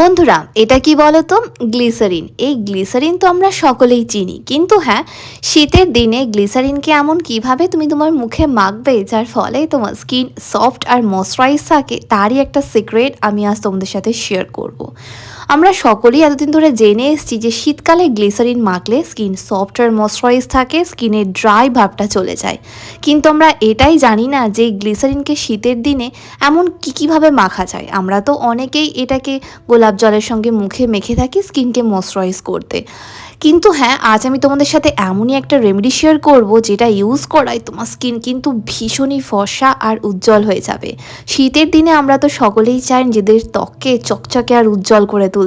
বন্ধুরা, এটা কি বলতো? গ্লিসারিন। এই গ্লিসারিন তো আমরা সকলেই চিনি। কিন্তু হ্যাঁ শীতের দিনে গ্লিসারিনকে এমন কীভাবে তুমি তোমার মুখে মাখবে, যার ফলে তোমার স্কিন সফট আর ময়শ্চারাইজ থাকে, তারই একটা সিক্রেট আমি আজ তোমাদের সাথে শেয়ার করব। আমরা সকলেই এতদিন ধরে জেনে এসেছি যে শীতকালে গ্লিসারিন মাখলে স্কিন সফট আর ময়শ্চারাইজ থাকে, স্কিনের ড্রাই ভাবটা চলে যায়। কিন্তু আমরা এটাই জানি না যে গ্লিসারিনকে শীতের দিনে এমন কী কীভাবে মাখা যায়। আমরা তো অনেকেই এটাকে গোলাপ জলের সঙ্গে মুখে মেখে থাকি স্কিনকে ময়শ্চারাইজ করতে। কিন্তু হ্যাঁ আজ আমি তোমাদের সাথে এমনই একটা রেমেডি শেয়ার করব যেটা ইউজ করায় তোমার স্কিন কিন্তু ভীষণই ফর্সা আর উজ্জ্বল হয়ে যাবে। শীতের দিনে আমরা তো সকলেই চাই নিজেদের ত্বককে চকচকে আর উজ্জ্বল করে তুলতে।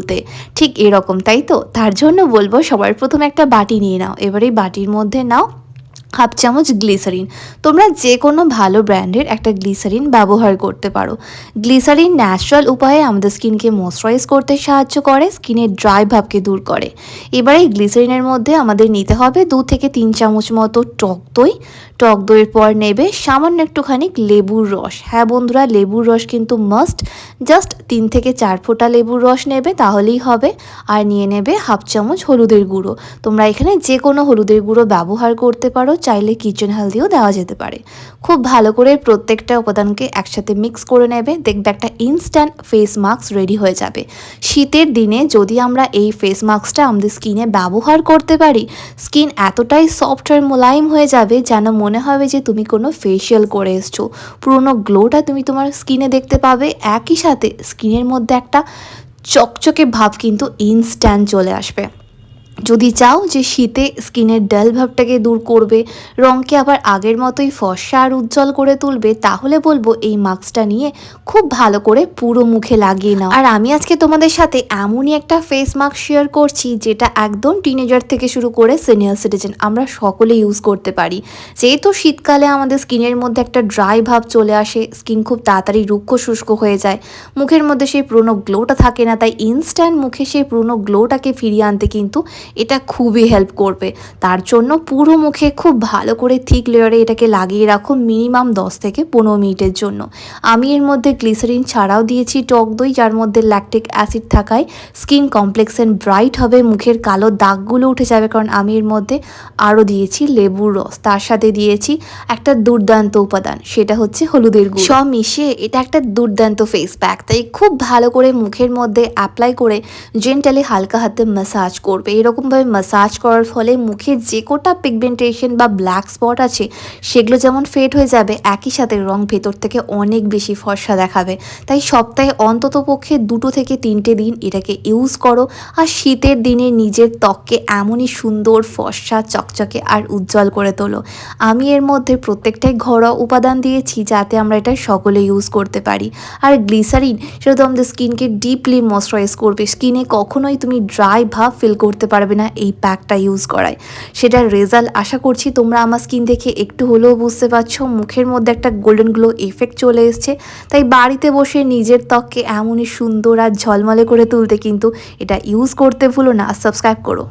ঠিক এরকম, তাই তো? তার জন্য বলব সবার প্রথমে একটা বাটি নিয়ে নাও। এবারে বাটির মধ্যে নাও হাফ চামচ গ্লিসারিন। তোমরা যে কোনো ভালো ব্র্যান্ডের একটা গ্লিসারিন ব্যবহার করতে পারো। গ্লিসারিন ন্যাচারাল উপায়ে আমাদের স্কিনকে ময়শ্চারাইজ করতে সাহায্য করে, স্কিনের ড্রাই ভাবকে দূর করে। এবারে এই গ্লিসারিনের মধ্যে আমাদের নিতে হবে দু থেকে তিন চামচ মতো টক দই। টক দইয়ের পর নেবে সামান্য একটুখানি লেবুর রস। হ্যাঁ বন্ধুরা, লেবুর রস কিন্তু মাস্ট জাস্ট তিন থেকে চার ফোঁটা লেবুর রস নেবে, তাহলেই হবে। আর নিয়ে নেবে হাফ চামচ হলুদের গুঁড়ো। তোমরা এখানে যে কোনো হলুদের গুঁড়ো ব্যবহার করতে পারো চাইলে কিচেন হেলদিও দেওয়া যেতে পারে। খুব ভালো করে প্রত্যেকটা উপাদানকে একসাথে মিক্স করে নেবে, দেখবে একটা ইনস্ট্যান্ট ফেস মাস্ক রেডি হয়ে যাবে। শীতের দিনে যদি আমরা এই ফেস মাস্কটা আমাদের স্কিনে ব্যবহার করতে পারি স্কিন এতটাই সফট আর মোলায়েম হয়ে যাবে যেন মনে হবে যে তুমি কোনো ফেসিয়াল করে এসছো। পুরোনো গ্লোটা তুমি তোমার স্কিনে দেখতে পাবে। একই সাথে স্কিনের মধ্যে একটা চকচকে ভাব কিন্তু ইনস্ট্যান্ট চলে আসবে। যদি চাও যে শীতে স্কিনের ডাল ভাবটাকে দূর করবে, রঙকে আবার আগের মতোই ফর্সা আর উজ্জ্বল করে তুলবে, তাহলে বলব এই মাস্কটা নিয়ে খুব ভালো করে পুরো মুখে লাগিয়ে নাও। আর আমি আজকে তোমাদের সাথে এমনই একটা ফেস মাস্ক শেয়ার করছি, যেটা একদম টিনেজার থেকে শুরু করে সিনিয়র সিটিজেন আমরা সকলে ইউজ করতে পারি। যেহেতু শীতকালে আমাদের স্কিনের মধ্যে একটা ড্রাই ভাব চলে আসে স্কিন খুব তাড়াতাড়ি রুক্ষ শুষ্ক হয়ে যায়, মুখের মধ্যে সেই পুরনো গ্লোটা থাকে না, তাই ইনস্ট্যান্ট মুখে সেই পুরনো গ্লোটাকে ফিরিয়ে আনতে কিন্তু এটা খুবই হেল্প করবে। তার জন্য পুরো মুখে খুব ভালো করে থিক লেয়ারে এটাকে লাগিয়ে রাখো মিনিমাম দশ থেকে পনেরো মিনিটের জন্য। আমি এর মধ্যে গ্লিসারিন ছাড়াও দিয়েছি টক দই, যার মধ্যে ল্যাকটিক অ্যাসিড থাকায় স্কিন কমপ্লেক্সেন ব্রাইট হবে, মুখের কালো দাগগুলো উঠে যাবে, কারণ আমি এর মধ্যে আরও দিয়েছি লেবুর রস। তার সাথে দিয়েছি একটা দুর্দান্ত উপাদান, সেটা হচ্ছে হলুদের গুঁড়ো। সব মিশিয়ে এটা একটা দুর্দান্ত ফেস প্যাক তাই খুব ভালো করে মুখের মধ্যে অ্যাপ্লাই করে জেন্টালি হালকা হাতে ম্যাসাজ করবে। এরকমভাবে ম্যাসাজ করার ফলে মুখে যে কোটা পিগমেন্টেশন বা ব্ল্যাক স্পট আছে, সেগুলো যেমন ফেড হয়ে যাবে, একই সাথে রং ভেতর থেকে অনেক বেশি ফর্সা দেখাবে। তাই সপ্তাহে অন্তত পক্ষে দুটো থেকে তিনটে দিন এটাকে ইউজ করো। আর শীতের দিনে নিজের ত্বককে এমনই সুন্দর, ফর্সা, চকচকে আর উজ্জ্বল করে তোলো। আমি এর মধ্যে প্রত্যেকটাই ঘরোয়া উপাদান দিয়েছি যাতে আমরা এটা সকলে ইউজ করতে পারি। আর গ্লিসারিন সেটা তো আমাদের স্কিনকে ডিপলি ময়শ্চারাইজ করবে। স্কিনে কখনোই তুমি ড্রাই ভাব ফিল করতে পারবে না এই প্যাকটা ইউজ করায়। সেটার রেজাল্ট আশা করছি তোমরা আমার স্কিন দেখে একটু হলেও বুঝতে পারছ, মুখের মধ্যে একটা গোল্ডেন গ্লো এফেক্ট চলে এসছে। তাই বাড়িতে বসে নিজের ত্বককে এমনই সুন্দর আর ঝলমলে করে তুলতে কিন্তু এটা ইউজ করতে ভুলো না সাবস্ক্রাইব করো।